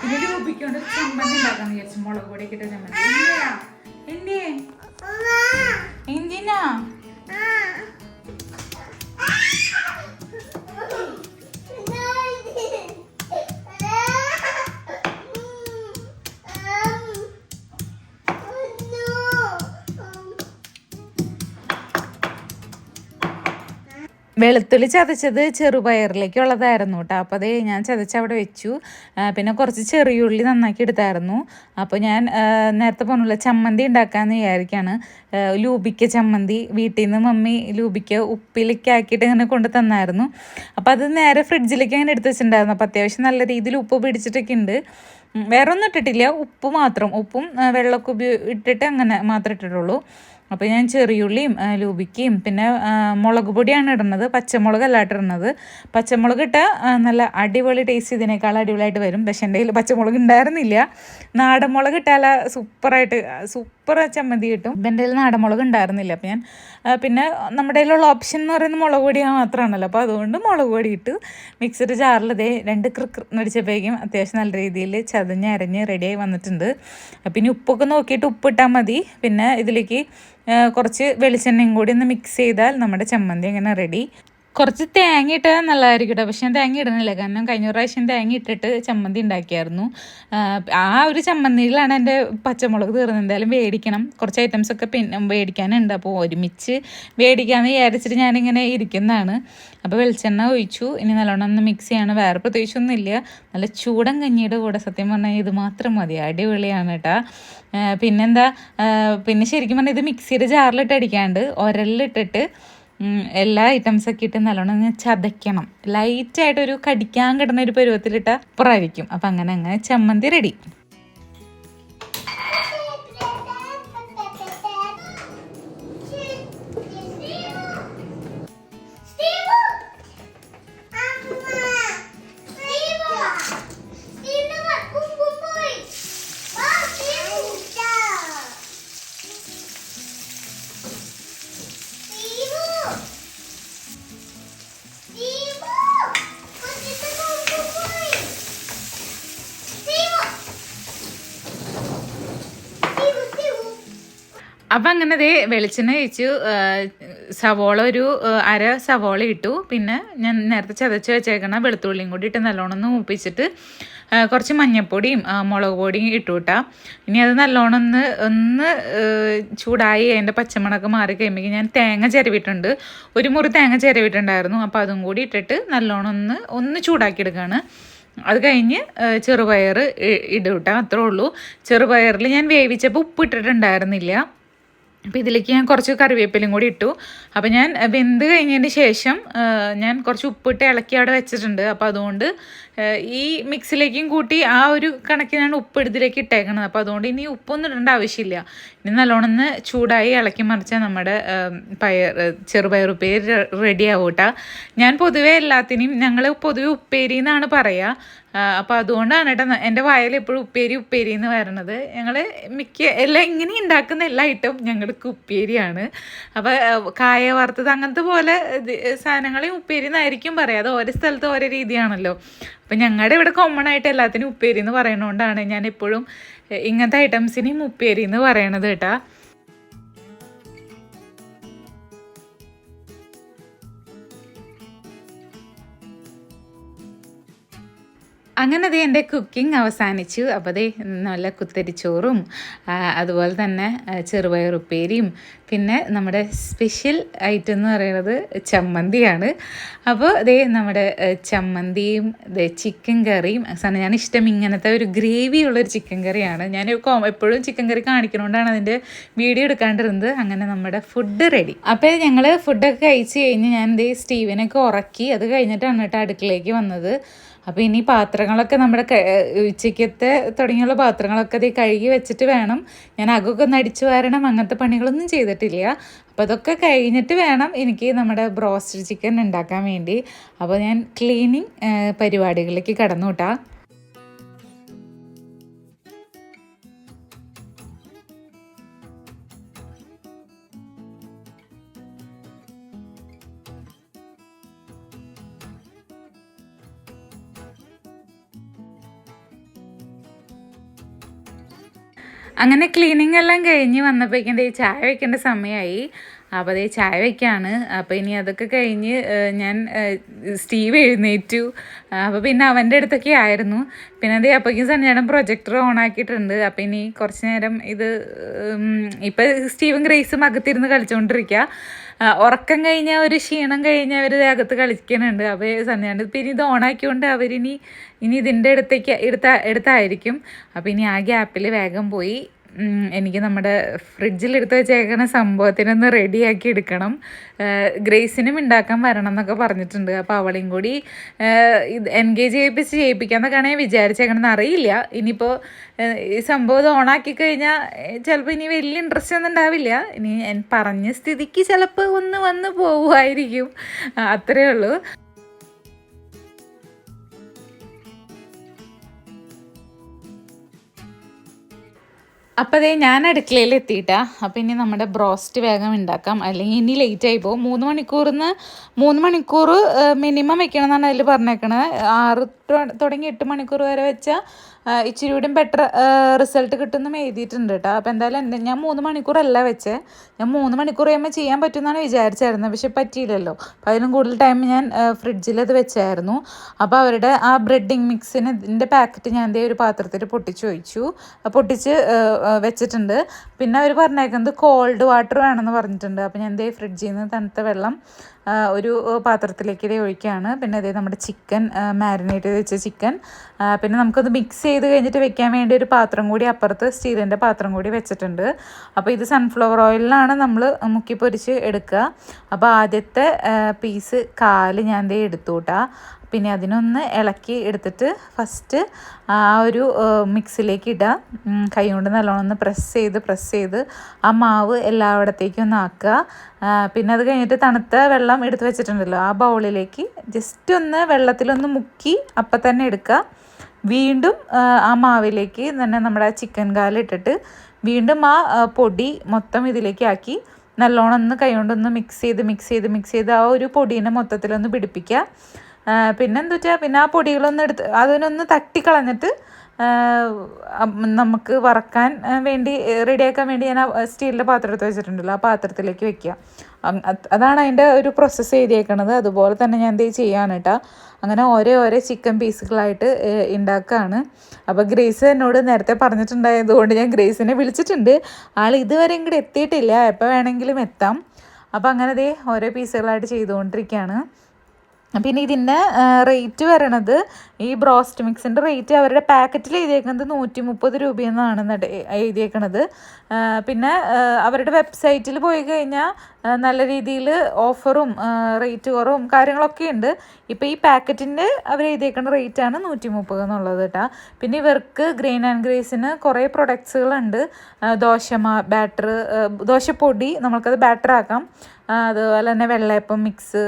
പിന്നെ രൂപിക്കൊണ്ട് ചമ്മന്തി ഉണ്ടാക്കാന്ന് വിചാരിച്ചു. മുളക് പൊടിയൊക്കെ ഇട്ട ചമ്മന്തി. എന്തിനാ? എന്തേ എന്തിനാ? വെളുത്തുള്ളി ചതച്ചത് ചെറുപയറിലേക്കുള്ളതായിരുന്നു കേട്ടോ. അപ്പോൾ അത് ഞാൻ ചതച്ച് അവിടെ വെച്ചു പിന്നെ കുറച്ച് ചെറിയുള്ളി നന്നാക്കി എടുത്തായിരുന്നു. അപ്പോൾ ഞാൻ നേരത്തെ പറഞ്ഞില്ല ചമ്മന്തി ഉണ്ടാക്കാമെന്ന് വിചാരിക്കുകയാണ് ലൂബിക്ക ചമ്മന്തി വീട്ടിൽ നിന്ന് മമ്മി ലൂബിക്ക ഉപ്പിലേക്ക് ആക്കിയിട്ട് ഇങ്ങനെ കൊണ്ട് തന്നായിരുന്നു. അപ്പോൾ അത് നേരെ ഫ്രിഡ്ജിലേക്ക് അങ്ങനെ എടുത്ത് വെച്ചിട്ടുണ്ടായിരുന്നു. അപ്പോൾ അത്യാവശ്യം നല്ല രീതിയിൽ ഉപ്പ് പിടിച്ചിട്ടൊക്കെ ഉണ്ട്. വേറെ ഒന്നും ഇട്ടിട്ടില്ല. ഉപ്പ് മാത്രം. ഉപ്പും വെള്ളമൊക്കെ ഉപയോഗ ഇട്ടിട്ട് അങ്ങനെ മാത്രമേ ഇട്ടിട്ടുള്ളൂ. അപ്പോൾ ഞാൻ ചെറിയുള്ളിയും ലൂബിക്കയും പിന്നെ മുളക് പൊടിയാണ് ഇടുന്നത്. പച്ചമുളക് അല്ല ഇടുന്നത്. പച്ചമുളക് ഇട്ട നല്ല അടിപൊളി ടേസ്റ്റ് ഇതിനേക്കാൾ അടിപൊളിയായിട്ട് വരും. പക്ഷേ എന്റെ കയ്യിൽ പച്ചമുളക് ഉണ്ടായിരുന്നില്ല. നാടൻ മുളക് ഇട്ടാൽ സൂപ്പറായിട്ട് സൂപ്പർ ചമ്മന്തി കിട്ടും. എന്റെ കയ്യിൽ നാടൻ മുളക് ഉണ്ടായിരുന്നില്ല. അപ്പം ഞാൻ പിന്നെ നമ്മുടെ കയ്യിലുള്ള ഓപ്ഷൻ എന്ന് പറയുന്നത് മുളക് പൊടി മാത്രമാണല്ലോ. അപ്പോൾ അതുകൊണ്ട് മുളക് പൊടി ഇട്ട് മിക്സഡ് ജാറിൽ രണ്ട് ക്രിക്ക് നടിച്ചപ്പോഴേക്കും അത്യാവശ്യം നല്ല രീതിയിൽ ചതഞ്ഞ് അരഞ്ഞ് റെഡിയായി വന്നിട്ടുണ്ട്. പിന്നെ ഉപ്പൊക്കെ നോക്കിയിട്ട് ഉപ്പിട്ടാൽ മതി. പിന്നെ ഇതിലേക്ക് കുറച്ച് വെളിച്ചെണ്ണയും കൂടി ഒന്ന് മിക്സ് ചെയ്താൽ നമ്മുടെ ചമ്മന്തി അങ്ങനെ റെഡി കുറച്ച് തേങ്ങ ഇട്ടാൽ നല്ലതായിരിക്കും കേട്ടോ പക്ഷെ ഞാൻ തേങ്ങ ഇടുന്നില്ല. കാരണം കഴിഞ്ഞ പ്രാവശ്യം തേങ്ങ ഇട്ടിട്ട് ചമ്മന്തി ഉണ്ടാക്കിയായിരുന്നു. ആ, ഒരു ചമ്മന്തിയിലാണ് എന്റെ പച്ചമുളക് തീർന്നത്. എന്തായാലും മേടിക്കണം കുറച്ച് ഐറ്റംസ് ഒക്കെ പിന്നെ മേടിക്കാനുണ്ട് അപ്പോൾ ഒരുമിച്ച് മേടിക്കാമെന്ന് വിചാരിച്ചിട്ട് ഞാനിങ്ങനെ ഇരിക്കുന്നതാണ്. അപ്പോൾ വെളിച്ചെണ്ണ ഒഴിച്ചു. ഇനി നല്ലോണം ഒന്ന് മിക്സ് ചെയ്യണം. വേറെ പ്രത്യേകിച്ചൊന്നുമില്ല. നല്ല ചൂടൻ കഞ്ഞിയുടെ കൂടെ സത്യം പറഞ്ഞാൽ ഇത് മാത്രം മതി. അടിപൊളിയാണ് കേട്ടോ പിന്നെന്താ? പിന്നെ ശരിക്കും പറഞ്ഞാൽ ഇത് മിക്സിയുടെ ജാറിലിട്ട് അടിക്കാണ്ട് ഒരലിട്ടിട്ട് ഉം, എല്ലാ ഐറ്റംസൊക്കെ ഇട്ട് നല്ലോണം ചതയ്ക്കണം. ലൈറ്റായിട്ടൊരു കടിക്കാൻ കിടന്ന ഒരു പരുവത്തിലിട്ട പുറായിരിക്കും അപ്പം അങ്ങനെ അങ്ങനെ ചമ്മന്തി റെഡി അപ്പം അങ്ങനെ ദേ വെളിച്ചെണ്ണ ആ, സവോള ഒരു അര സവോള ഇട്ടു. പിന്നെ ഞാൻ നേരത്തെ ചതച്ച് വെച്ചേക്കണ വെളുത്തുള്ളിയും കൂടി ഇട്ട് നല്ലോണം ഒന്ന് മൂപ്പിച്ചിട്ട് കുറച്ച് മഞ്ഞപ്പൊടിയും മുളക് പൊടിയും ഇട്ടു കേട്ടാ ഇനി അത് നല്ലോണം ഒന്ന് ഒന്ന് ചൂടായി അതിന്റെ പച്ചമുളക് മാറി കഴിയുമ്പോൾ ഞാൻ തേങ്ങ ചിരവിട്ടുണ്ട് ഒരു മുറി തേങ്ങ ചിരവിട്ടുണ്ടായിരുന്നു അപ്പോൾ അതും കൂടി ഇട്ടിട്ട് നല്ലോണം ഒന്ന് ഒന്ന് ചൂടാക്കി എടുക്കുകയാണ് അത് കഴിഞ്ഞ് ചെറുപയർ ഇടും അത്രേ ഉള്ളൂ. ചെറുപയറിൽ ഞാൻ വേവിച്ചപ്പോൾ ഉപ്പ് ഇട്ടിട്ടുണ്ടായിരുന്നില്ല. അപ്പോൾ ഇതിലേക്ക് ഞാൻ കുറച്ച് കറിവേപ്പിലയും കൂടി ഇട്ടു. അപ്പോൾ ഞാൻ വെന്ത് കഴിഞ്ഞതിന് ശേഷം ഞാൻ കുറച്ച് ഉപ്പിട്ട് ഇളക്കി അവിടെ വെച്ചിട്ടുണ്ട്. അപ്പോൾ അതുകൊണ്ട് ഈ മിക്സിലേക്കും കൂട്ടി ആ ഒരു കണക്കിനാണ് ഉപ്പ് ഇതിലേക്ക് ഇട്ടേക്കുന്നത് അപ്പോൾ അതുകൊണ്ട് ഇനി ഉപ്പൊന്നും ഇടേണ്ട ആവശ്യമില്ല. ഇനി നല്ലോണം ഒന്ന് ചൂടായി ഇളക്കി മറിച്ചാൽ നമ്മുടെ പയർ ചെറുപയർ ഉപ്പേരി റെഡി ആവും കേട്ടോ ഞാൻ പൊതുവേ എല്ലാത്തിനും ഞങ്ങൾ പൊതുവെ ഉപ്പേരി എന്നാണ് പറയുക അപ്പോൾ അതുകൊണ്ടാണ് കേട്ടോ എന്റെ വായിൽ ഉപ്പേരി ഉപ്പേരി എന്ന് പറയണത് ഞങ്ങൾ മിക്ക എല്ലാം ഇങ്ങനെ ഉണ്ടാക്കുന്ന എല്ലാ ഐറ്റവും ഞങ്ങൾക്ക് ഉപ്പേരിയാണ്. അപ്പോൾ കായ വറുത്തത് അങ്ങനത്തെ പോലെ സാധനങ്ങളെയും ഉപ്പേരി എന്നായിരിക്കും പറയുക അത് ഓരോ സ്ഥലത്ത് ഓരോ രീതിയാണല്ലോ. അപ്പം ഞങ്ങളുടെ ഇവിടെ കോമൺ ആയിട്ട് എല്ലാത്തിനും ഉപ്പേരി എന്ന് പറയുന്നതുകൊണ്ടാണ് ഞാൻ എപ്പോഴും ഇങ്ങനത്തെ ഐറ്റംസിനെയും ഉപ്പേരി എന്ന് പറയണത് കേട്ടാ. അങ്ങനെ ദേ എന്റെ കുക്കിംഗ് അവസാനിച്ചു. അപ്പോൾ അതേ നല്ല കുത്തരിച്ചോറും അതുപോലെ തന്നെ ചെറുപയർ ഉപ്പേരിയും പിന്നെ നമ്മുടെ സ്പെഷ്യൽ ഐറ്റം എന്ന് പറയുന്നത് ചമ്മന്തിയാണ്. അപ്പോൾ ദേ നമ്മുടെ ചമ്മന്തിയും ദേ ചിക്കൻ കറിയും സാധനം ഞാൻ ഇഷ്ടം ഇങ്ങനത്തെ ഒരു ഗ്രേവി ഉള്ളൊരു ചിക്കൻ കറിയാണ്. ഞാൻ എപ്പോഴും ചിക്കൻ കറി കാണിക്കണോണ്ടാണ് അതിന്റെ വീഡിയോ എടുക്കാണ്ടിരുന്നത്. അങ്ങനെ നമ്മുടെ ഫുഡ് റെഡി. അപ്പോൾ ഞങ്ങൾ ഫുഡൊക്കെ കഴിച്ച് കഴിഞ്ഞ് ഞാൻ ഇതേ സ്റ്റീവനൊക്കെ ഉറക്കി. അത് കഴിഞ്ഞിട്ടാണ് കേട്ടോ അടുക്കളയിലേക്ക് വന്നത്. അപ്പോൾ ഇനി പാത്രങ്ങളൊക്കെ നമ്മുടെ ഉച്ചയ്ക്കത്തെ തുടങ്ങിയുള്ള പാത്രങ്ങളൊക്കെ ദേ കഴുകി വെച്ചിട്ട് വേണം. ഞാൻ അകൊക്കെ ഒന്ന് അടിച്ചു വാരണം. അങ്ങനത്തെ പണികളൊന്നും ചെയ്തിട്ടില്ല. അപ്പോൾ അതൊക്കെ കഴിഞ്ഞിട്ട് വേണം എനിക്ക് നമ്മുടെ ബ്രോസ്റ്റഡ് ചിക്കൻ ഉണ്ടാക്കാൻ വേണ്ടി. അപ്പോൾ ഞാൻ ക്ലീനിങ് പരിപാടികളിലേക്ക് കടന്നു കൂട്ടാ. അങ്ങനെ ക്ലീനിങ് എല്ലാം കഴിഞ്ഞ് വന്നപ്പോഴേക്കും ഈ ചായ വെക്കേണ്ട സമയമായി. അപ്പോൾ അതേ ചായ വയ്ക്കുകയാണ് അപ്പോൾ ഇനി അതൊക്കെ കഴിഞ്ഞ് ഞാൻ സ്റ്റീവ് എഴുന്നേറ്റു. അപ്പോൾ പിന്നെ അവന്റെ അടുത്തൊക്കെ ആയിരുന്നു. പിന്നെ അതേ അപ്പോഴേക്കും സഞ്ജാനം പ്രൊജക്ടർ ഓൺ ആക്കിയിട്ടുണ്ട്. അപ്പോൾ ഇനി കുറച്ച് നേരം ഇത് ഇപ്പം സ്റ്റീവും ഗ്രേസും അകത്തിരുന്ന് കളിച്ചുകൊണ്ടിരിക്കുക ഉറക്കം കഴിഞ്ഞാൽ ഒരു ക്ഷീണം കഴിഞ്ഞാൽ അവർ അകത്ത് കളിക്കുന്നുണ്ട് അപ്പോൾ സന്ധ്യാണ്ട് ഇനി ഇത് ഓണാക്കിക്കൊണ്ട് അവരിനി ഇനി ഇതിന്റെ അടുത്തേക്ക് എടുത്ത എടുത്തായിരിക്കും. അപ്പോൾ ഇനി ആ ഗ്യാപ്പിൽ വേഗം പോയി എനിക്ക് നമ്മുടെ ഫ്രിഡ്ജിൽ എടുത്ത് വെച്ചേക്കണ സംഭവത്തിനൊന്ന് റെഡിയാക്കി എടുക്കണം. ഗ്രേസിനും ഉണ്ടാക്കാൻ വരണം എന്നൊക്കെ പറഞ്ഞിട്ടുണ്ട്. അപ്പോൾ അവളെയും കൂടി ഇത് എൻഗേജ് ചെയ്യിപ്പിച്ച് ചെയ്യിപ്പിക്കാന്നൊക്കെയാണ് ഞാൻ വിചാരിച്ചേക്കണമെന്ന് അറിയില്ല. ഇനിയിപ്പോൾ ഈ സംഭവം ഇത് ഓണാക്കി കഴിഞ്ഞാൽ ചിലപ്പോൾ ഇനി വലിയ ഇൻട്രസ്റ്റ് ഒന്നും ഉണ്ടാവില്ല. ഇനി പറഞ്ഞ സ്ഥിതിക്ക് ചിലപ്പോൾ ഒന്ന് വന്ന് പോവുമായിരിക്കും. അത്രേ അത്രയേ ഉള്ളൂ. അപ്പോൾ അതേ ഞാൻ അടുക്കളയിൽ എത്തിയിട്ടാ. അപ്പോൾ ഇനി നമ്മുടെ ബ്രോസ്റ്റ് വേഗം ഉണ്ടാക്കാം. അല്ലെങ്കിൽ ഇനി ലേറ്റ് ആയി പോകും. മൂന്ന് മണിക്കൂറിന്ന് മൂന്ന് മണിക്കൂർ മിനിമം വെക്കണം എന്നാണ് അതിൽ പറഞ്ഞേക്കണത്. ആറ് തുടങ്ങി എട്ട് മണിക്കൂർ വരെ വെച്ചാൽ ഇച്ചിരി കൂടി ബെറ്റർ റിസൾട്ട് കിട്ടുമെന്നും എഴുതിയിട്ടുണ്ട് കേട്ടോ അപ്പോൾ എന്തായാലും എന്റെ ഞാൻ മൂന്ന് മണിക്കൂറല്ല വെച്ചേ. ഞാൻ മൂന്ന് മണിക്കൂർ കഴിയുമ്പോൾ ചെയ്യാൻ പറ്റുമെന്നാണ് വിചാരിച്ചായിരുന്നത് പക്ഷെ പറ്റിയില്ലല്ലോ. അപ്പോൾ അതിലും കൂടുതൽ ടൈം ഞാൻ ഫ്രിഡ്ജിൽ അത് വെച്ചായിരുന്നു. അപ്പോൾ അവരുടെ ആ ബ്രെഡിങ് മിക്സിന് ഇതിന്റെ പാക്കറ്റ് ഞാൻ ദേ ഒരു പാത്രത്തിൽ പൊട്ടിച്ച് ഒഴിച്ചു. പൊട്ടിച്ച് വെച്ചിട്ടുണ്ട്. പിന്നെ അവർ പറഞ്ഞേക്കുന്നത് കോൾഡ് വാട്ടർ വേണമെന്ന് പറഞ്ഞിട്ടുണ്ട്. അപ്പോൾ ഞാൻ ദേ ഫ്രിഡ്ജിൽ നിന്ന് തണുത്ത വെള്ളം ഒരു പാത്രത്തിലേക്ക് ദേ ഒഴിക്കുകയാണ്. പിന്നെ അതേ നമ്മുടെ ചിക്കൻ മാരിനേറ്റ് ചെയ്ത് വെച്ച ചിക്കൻ. പിന്നെ നമുക്കത് മിക്സ് ചെയ്ത് കഴിഞ്ഞിട്ട് വെക്കാൻ വേണ്ടി ഒരു പാത്രം കൂടി അപ്പുറത്ത് സ്റ്റീലിന്റെ പാത്രം കൂടി വെച്ചിട്ടുണ്ട്. അപ്പോൾ ഇത് സൺഫ്ലവർ ഓയിലിലാണ് നമ്മൾ മുക്കി പൊരിച്ച് എടുക്കുക. അപ്പോൾ ആദ്യത്തെ പീസ് കാൽ ഞാൻ ദേ എടുത്തു കേട്ടാ പിന്നെ അതിനൊന്ന് ഇളക്കി എടുത്തിട്ട് ഫസ്റ്റ് ആ ഒരു മിക്സിലേക്ക് ഇടുക കൈ കൊണ്ട് നല്ലോണം ഒന്ന് പ്രസ് ചെയ്ത് പ്രസ് ചെയ്ത് ആ മാവ് എല്ലായിടത്തേക്കും ഒന്ന് ആക്കുക. പിന്നെ അത് കഴിഞ്ഞിട്ട് തണുത്ത വെള്ളം എടുത്ത് വെച്ചിട്ടുണ്ടല്ലോ ആ ബൗളിലേക്ക് ജസ്റ്റ് ഒന്ന് വെള്ളത്തിലൊന്ന് മുക്കി അപ്പം തന്നെ എടുക്കുക. വീണ്ടും ആ, മാവിലേക്ക് തന്നെ നമ്മുടെ ചിക്കൻ കാലിട്ടിട്ട് വീണ്ടും ആ ആ, പൊടി മൊത്തം ഇതിലേക്ക് ആക്കി നല്ലോണം ഒന്ന് കൈകൊണ്ടൊന്ന് മിക്സ് ചെയ്ത് മിക്സ് ചെയ്ത് മിക്സ് ചെയ്ത് ആ ഒരു പൊടീനെ മൊത്തത്തിലൊന്ന് പിടിപ്പിക്കുക. ആ, പിന്നെ വെച്ചാൽ പിന്നെ ആ പൊടികളൊന്നും എടുത്ത് അതിനൊന്ന് തട്ടിക്കളഞ്ഞിട്ട് നമുക്ക് വറക്കാൻ വേണ്ടി റെഡിയാക്കാൻ വേണ്ടി ഞാൻ ആ സ്റ്റീലിന്റെ പാത്രം എടുത്ത് വെച്ചിട്ടുണ്ടല്ലോ ആ പാത്രത്തിലേക്ക് വെക്കുക. അതാണ് അതിന്റെ ഒരു പ്രോസസ്സ് എഴുതിയേക്കണത്. അതുപോലെ തന്നെ ഞാൻ എന്ത് ചെയ്യാണ് കേട്ടോ. അങ്ങനെ ഓരോ ഓരോ ചിക്കൻ പീസുകളായിട്ട് ഉണ്ടാക്കുകയാണ് അപ്പോൾ ഗ്രേസ് എന്നോട് നേരത്തെ പറഞ്ഞിട്ടുണ്ടായതുകൊണ്ട് ഞാൻ ഗ്രേസിനെ വിളിച്ചിട്ടുണ്ട്. ആൾ ഇതുവരെ ഇങ്ങോട്ട് എത്തിയിട്ടില്ല. എപ്പോൾ വേണമെങ്കിലും എത്താം. അപ്പോൾ അങ്ങനെ ദേ ഓരോ പീസുകളായിട്ട് ചെയ്തുകൊണ്ടിരിക്കുകയാണ് പിന്നെ ഇതിന്റെ റേറ്റ് വരണത് ഈ ബ്രോസ്റ്റ് മിക്സിന്റെ റേറ്റ് അവരുടെ പാക്കറ്റിൽ എഴുതിയേക്കുന്നത് നൂറ്റി മുപ്പത് രൂപയെന്നാണ് എഴുതിയേക്കണത്. പിന്നെ അവരുടെ വെബ്സൈറ്റിൽ പോയി കഴിഞ്ഞാൽ നല്ല രീതിയിൽ ഓഫറും റേറ്റ് കുറവും കാര്യങ്ങളൊക്കെ ഉണ്ട്. ഇപ്പോൾ ഈ പാക്കറ്റിന്റെ അവർ എഴുതിയേക്കുന്ന റേറ്റാണ് നൂറ്റി മുപ്പത് എന്നുള്ളത് കേട്ടോ പിന്നെ ഇവർക്ക് ഗ്രെയിൻ ആൻഡ് ഗ്രേസിന് കുറേ പ്രൊഡക്ട്സുകളുണ്ട് ദോശമാ ബാറ്റർ ദോശപ്പൊടി നമുക്കത് ബാറ്റർ ആക്കാം. അതുപോലെ തന്നെ വെള്ളയപ്പം മിക്സ്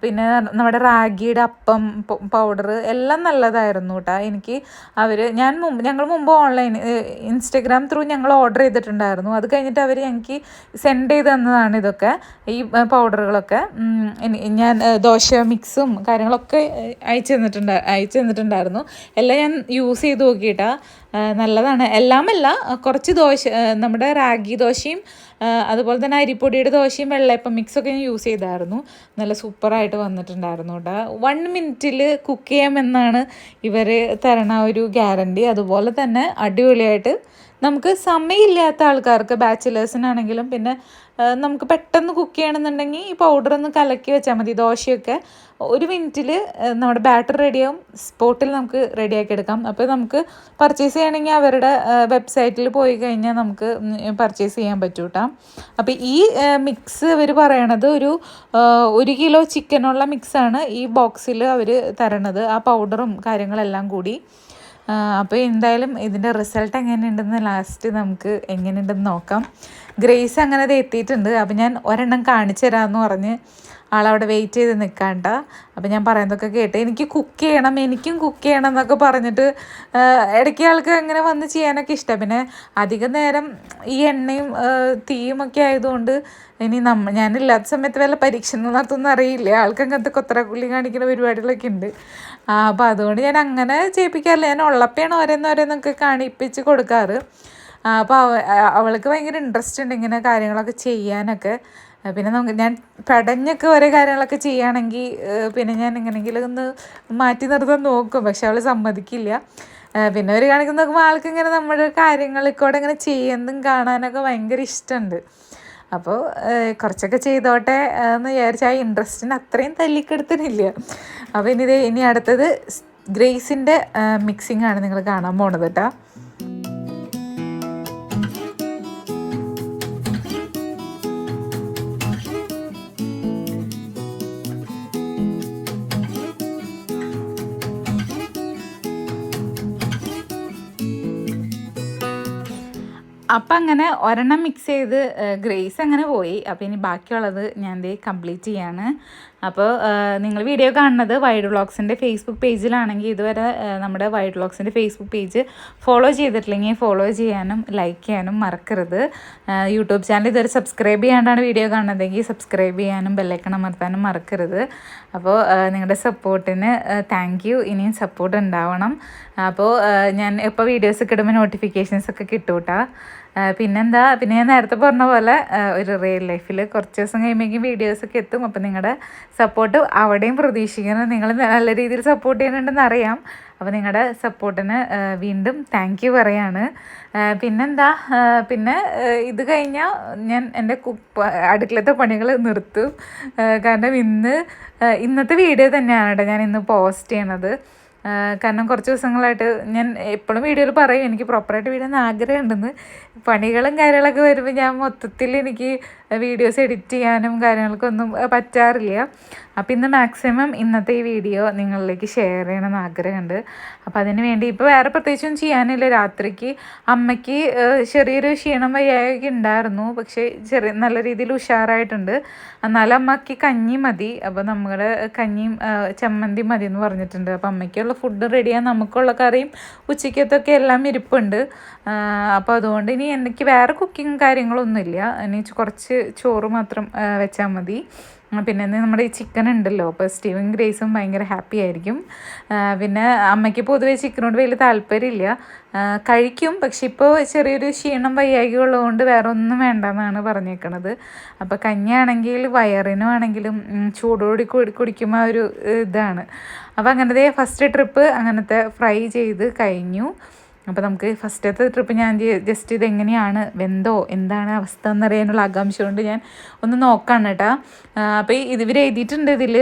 പിന്നെ നമ്മുടെ റാഗിയുടെ അപ്പം പൗഡർ എല്ലാം നല്ലതായിരുന്നു കേട്ടോ എനിക്ക് അവർ ഞാൻ മുമ്പ് ഞങ്ങൾ മുമ്പ് ഓൺലൈൻ ഇൻസ്റ്റഗ്രാം ത്രൂ ഞങ്ങൾ ഓർഡർ ചെയ്തിട്ടുണ്ടായിരുന്നു. അത് കഴിഞ്ഞിട്ട് അവർ എനിക്ക് സെൻഡ് ചെയ്ത് തന്നതാണ് ഇതൊക്കെ ഈ പൗഡറുകളൊക്കെ. ഞാൻ ദോശ മിക്സും കാര്യങ്ങളൊക്കെ അയച്ചു തന്നിട്ടുണ്ട് അയച്ചു തന്നിട്ടുണ്ടായിരുന്നു. എല്ലാം ഞാൻ യൂസ് ചെയ്ത് നോക്കിയിട്ടാ ആ, നല്ലതാണ്. എല്ലാമല്ല കുറച്ച് ദോശ നമ്മുടെ റാഗി ദോശയും അതുപോലെ തന്നെ അരിപ്പൊടിയുടെ ദോശയും വെള്ളയപ്പം മിക്സൊക്കെ ഞാൻ യൂസ് ചെയ്തായിരുന്നു. നല്ല സൂപ്പറായിട്ട് വന്നിട്ടുണ്ടായിരുന്നു കേട്ടോ വൺ മിനിറ്റിൽ കുക്ക് ചെയ്യാമെന്നാണ് ഇവർ തരണ ഒരു ഗ്യാരണ്ടി അതുപോലെ തന്നെ അടിപൊളിയായിട്ട് നമുക്ക് സമയമില്ലാത്ത ആൾക്കാർക്ക് ബാച്ചിലേഴ്സിനാണെങ്കിലും പിന്നെ നമുക്ക് പെട്ടെന്ന് കുക്ക് ചെയ്യണമെന്നുണ്ടെങ്കിൽ ഈ പൗഡർ ഒന്ന് കലക്കി വെച്ചാൽ മതി ദോശയൊക്കെ. ഒരു മിനിറ്റിൽ നമ്മുടെ ബാറ്റർ റെഡിയാവും സ്പോട്ടിൽ നമുക്ക് റെഡിയാക്കി എടുക്കാം. അപ്പോൾ നമുക്ക് പർച്ചേസ് ചെയ്യണമെങ്കിൽ അവരുടെ വെബ്സൈറ്റിൽ പോയി കഴിഞ്ഞാൽ നമുക്ക് പർച്ചേസ് ചെയ്യാൻ പറ്റും കേട്ടോ അപ്പോൾ ഈ മിക്സ് ഇവർ പറയണത് ഒരു ഒരു കിലോ ചിക്കനുള്ള മിക്സാണ് ഈ ബോക്സിൽ അവർ തരണത് ആ പൗഡറും കാര്യങ്ങളെല്ലാം കൂടി. അപ്പോൾ എന്തായാലും ഇതിന്റെ റിസൾട്ട് എങ്ങനെയുണ്ടെന്ന് ലാസ്റ്റ് നമുക്ക് എങ്ങനെയുണ്ടെന്ന് നോക്കാം. ഗ്രേസ് അങ്ങനെ അത് എത്തിയിട്ടുണ്ട്. അപ്പോൾ ഞാൻ ഒരെണ്ണം കാണിച്ചു തരാമെന്ന് പറഞ്ഞ് ആളവിടെ വെയിറ്റ് ചെയ്ത് നിൽക്കാണ്ട അപ്പം ഞാൻ പറയുന്നതൊക്കെ കേട്ട് എനിക്ക് കുക്ക് ചെയ്യണം എനിക്കും കുക്ക് ചെയ്യണം എന്നൊക്കെ പറഞ്ഞിട്ട് ഇടയ്ക്ക് ആൾക്ക് അങ്ങനെ വന്ന് ചെയ്യാനൊക്കെ ഇഷ്ടം. പിന്നെ അധികം നേരം ഈ എണ്ണയും തീയും ഒക്കെ ആയതുകൊണ്ട് ഇനി നമ്മ ഞാനില്ലാത്ത സമയത്ത് വല്ല പരീക്ഷണം നടത്തുമെന്ന് അറിയില്ല. ആൾക്ക് അങ്ങനത്തെ കൊത്തറക്കുള്ളി കാണിക്കുന്ന പരിപാടികളൊക്കെ ഉണ്ട്. അപ്പോൾ അതുകൊണ്ട് ഞാൻ അങ്ങനെ ചെയ്യിപ്പിക്കാറില്ല. ഞാൻ ഉള്ളപ്പോഴാണ് ഓരോന്നോരോന്നൊക്കെ കാണിപ്പിച്ച് കൊടുക്കാറ്. അപ്പോൾ അവൾക്ക് ഭയങ്കര ഇൻട്രസ്റ്റ് ഉണ്ട് ഇങ്ങനെ കാര്യങ്ങളൊക്കെ ചെയ്യാനൊക്കെ. പിന്നെ നമുക്ക് ഞാൻ പടഞ്ഞൊക്കെ ഓരോ കാര്യങ്ങളൊക്കെ ചെയ്യുകയാണെങ്കിൽ പിന്നെ ഞാൻ എങ്ങനെയെങ്കിലും ഒന്ന് മാറ്റി നിർത്താൻ നോക്കും പക്ഷെ അവൾ സമ്മതിക്കില്ല. പിന്നെ ഒരു കണക്ക് നോക്കുമ്പോൾ ആൾക്ക് ഇങ്ങനെ നമ്മുടെ കാര്യങ്ങളിൽ കൂടെ ഇങ്ങനെ ചെയ്യുന്നതും കാണാനൊക്കെ ഭയങ്കര ഇഷ്ടമുണ്ട്. അപ്പോൾ കുറച്ചൊക്കെ ചെയ്തോട്ടെ എന്ന് വിചാരിച്ച ആ ഇൻട്രസ്റ്റിന് അത്രയും തല്ലിക്കെടുത്തിനില്ല അപ്പോൾ ഇനി ഇനി അടുത്തത് ഗ്രേസിന്റെ മിക്സിംഗ് ആണ് നിങ്ങൾ കാണാൻ പോണത് കേട്ടോ. അപ്പം അങ്ങനെ ഒരെണ്ണം മിക്സ് ചെയ്ത് ഗ്രേസ് അങ്ങനെ പോയി. അപ്പോൾ ഇനി ബാക്കിയുള്ളത് ഞാൻ ദേ കംപ്ലീറ്റ് ചെയ്യാണ്. അപ്പോൾ നിങ്ങൾ വീഡിയോ കാണുന്നത് വൈഡ് വ്ളോഗ്സിന്റെ ഫേസ്ബുക്ക് പേജിലാണെങ്കിൽ ഇതുവരെ നമ്മുടെ വൈഡ് വ്ളോഗ്സിന്റെ ഫേസ്ബുക്ക് പേജ് ഫോളോ ചെയ്തിട്ടില്ലെങ്കിൽ ഫോളോ ചെയ്യാനും ലൈക്ക് ചെയ്യാനും മറക്കരുത്. യൂട്യൂബ് ചാനൽ ഇതുവരെ സബ്സ്ക്രൈബ് ചെയ്യാണ്ടാണ് വീഡിയോ കാണുന്നതെങ്കിൽ സബ്സ്ക്രൈബ് ചെയ്യാനും ബെല്ലൈക്കൺ അമർത്താനും മറക്കരുത്. അപ്പോൾ നിങ്ങളുടെ സപ്പോർട്ടിന് താങ്ക് യു ഇനിയും സപ്പോർട്ട് ഉണ്ടാവണം. അപ്പോൾ ഞാൻ ഇപ്പോൾ വീഡിയോസ് ഒക്കെ ഇടുമ്പോൾ നോട്ടിഫിക്കേഷൻസ് ഒക്കെ കിട്ടും കേട്ടോ ആ, പിന്നെന്താ? പിന്നെ ഞാൻ നേരത്തെ പറഞ്ഞ പോലെ ഒരു റിയൽ ലൈഫിൽ കുറച്ച് ദിവസം കഴിയുമ്പോഴേക്കും വീഡിയോസൊക്കെ എത്തും. അപ്പം നിങ്ങളുടെ സപ്പോർട്ട് അവിടെയും പ്രതീക്ഷിക്കണം നിങ്ങൾ നല്ല രീതിയിൽ സപ്പോർട്ട് ചെയ്യുന്നുണ്ടെന്ന് അറിയാം. അപ്പോൾ നിങ്ങളുടെ സപ്പോർട്ടിന് വീണ്ടും താങ്ക് യു പറയാണ്. പിന്നെന്താ? പിന്നെ ഇത് കഴിഞ്ഞാൽ ഞാൻ എന്റെ കുപ്പ അടുക്കളത്തെ പണികൾ നിർത്തും. കാരണം ഇന്ന് ഇന്നത്തെ വീഡിയോ തന്നെയാണ് കേട്ടോ ഞാൻ ഇന്ന് പോസ്റ്റ് ചെയ്യണത്. കാരണം കുറച്ച് ദിവസങ്ങളായിട്ട് ഞാൻ എപ്പോഴും വീഡിയോയിൽ പറയും എനിക്ക് പ്രോപ്പറായിട്ട് വീടാൻ ആഗ്രഹമുണ്ടെന്ന്. പണികളും കാര്യങ്ങളൊക്കെ വരുമ്പോൾ ഞാൻ മൊത്തത്തിൽ എനിക്ക് വീഡിയോസ് എഡിറ്റ് ചെയ്യാനും കാര്യങ്ങൾക്കൊന്നും പറ്റാറില്ല. അപ്പോൾ ഇന്ന് മാക്സിമം ഇന്നത്തെ ഈ വീഡിയോ നിങ്ങളിലേക്ക് ഷെയർ ചെയ്യണമെന്ന് ആഗ്രഹമുണ്ട്. അപ്പോൾ അതിന് വേണ്ടി ഇപ്പോൾ വേറെ പ്രത്യേകിച്ചൊന്നും ചെയ്യാനില്ല. രാത്രിക്ക് അമ്മയ്ക്ക് ചെറിയൊരു ക്ഷീണം വയ്യായൊക്കെ ഉണ്ടായിരുന്നു. പക്ഷേ ചെറിയ നല്ല രീതിയിൽ ഉഷാറായിട്ടുണ്ട്. എന്നാലും അമ്മയ്ക്ക് കഞ്ഞി മതി. അപ്പോൾ നമ്മുടെ കഞ്ഞിയും ചമ്മന്തി മതി എന്ന് പറഞ്ഞിട്ടുണ്ട്. അപ്പോൾ അമ്മയ്ക്കുള്ള ഫുഡ് റെഡിയാണ് നമുക്കുള്ള കറിയും ഉച്ചയ്ക്കത്തൊക്കെ എല്ലാം ഇരിപ്പുണ്ട്. അപ്പോൾ അതുകൊണ്ട് ഇനി എനിക്ക് വേറെ കുക്കിങ് കാര്യങ്ങളൊന്നുമില്ല. ഇനി കുറച്ച് ചോറ് മാത്രം വെച്ചാൽ മതി. പിന്നെ നമ്മുടെ ഈ ചിക്കൻ ഉണ്ടല്ലോ അപ്പോൾ സ്റ്റീവൻ ഗ്രേസും ഭയങ്കര ഹാപ്പി ആയിരിക്കും. പിന്നെ അമ്മയ്ക്ക് പൊതുവേ ചിക്കനോട് വലിയ താല്പര്യമില്ല. കഴിക്കും പക്ഷെ ഇപ്പോൾ ചെറിയൊരു ക്ഷീണം വയ്യായ്ക ഉള്ളതുകൊണ്ട് വേറെ ഒന്നും വേണ്ടെന്നാണ് പറഞ്ഞേക്കണത്. അപ്പോൾ കഞ്ഞാണെങ്കിൽ വയറിനും ആണെങ്കിലും ചൂടോടി കൂടി കുടിക്കുമ്പോൾ ഒരു ഇതാണ്. അപ്പോൾ അങ്ങനത്തെ ഫസ്റ്റ് ട്രിപ്പ് അങ്ങനത്തെ ഫ്രൈ ചെയ്ത് കഴിഞ്ഞു. അപ്പോൾ നമുക്ക് ഫസ്റ്റത്തെ ട്രിപ്പ് ഞാൻ ജസ്റ്റ് ഇതെങ്ങനെയാണ് വെന്തോ എന്താണ് അവസ്ഥ എന്നറിയാനുള്ള ആകാംക്ഷ കൊണ്ട് ഞാൻ ഒന്ന് നോക്കാണ് കേട്ടോ അപ്പോൾ ഇവർ എഴുതിയിട്ടുണ്ട് ഇതിൽ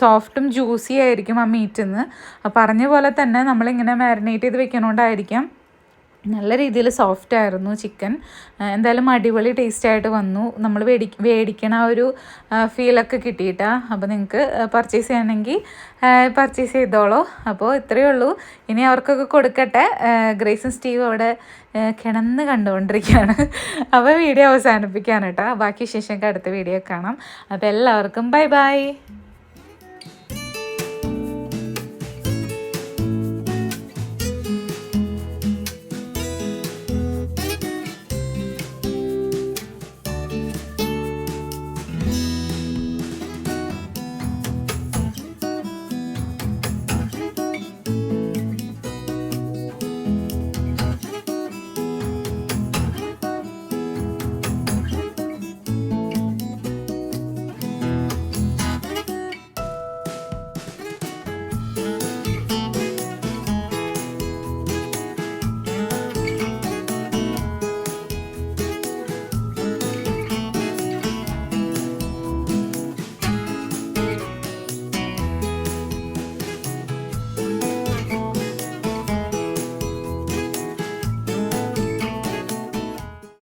സോഫ്റ്റും ജ്യൂസി ആയിരിക്കും ആ മീറ്റിൽ നിന്ന് പറഞ്ഞ പോലെ തന്നെ നമ്മളിങ്ങനെ മാരിനേറ്റ് ചെയ്ത് വെക്കണോണ്ടായിരിക്കാം. നല്ല രീതിയിൽ സോഫ്റ്റ് ആയിരുന്നു ചിക്കൻ എന്തായാലും അടിപൊളി ടേസ്റ്റ് ആയിട്ട് വന്നു. നമ്മൾ വേടി മേടിക്കണ ആ ഒരു ഫീലൊക്കെ കിട്ടിയിട്ടാ. അപ്പോൾ നിങ്ങൾക്ക് പർച്ചേസ് ചെയ്യണമെങ്കിൽ പർച്ചേസ് ചെയ്തോളൂ. അപ്പോൾ ഇത്രയേ ഉള്ളൂ. ഇനി അവർക്കൊക്കെ കൊടുക്കട്ടെ. ഗ്രേസും സ്റ്റീവ് അവിടെ കിടന്ന് കണ്ടുകൊണ്ടിരിക്കുകയാണ്. അപ്പോൾ വീഡിയോ അവസാനിപ്പിക്കാനട്ടോ ബാക്കി ശേഷം അടുത്ത വീഡിയോ കാണാം. അപ്പോൾ എല്ലാവർക്കും ബൈ ബൈ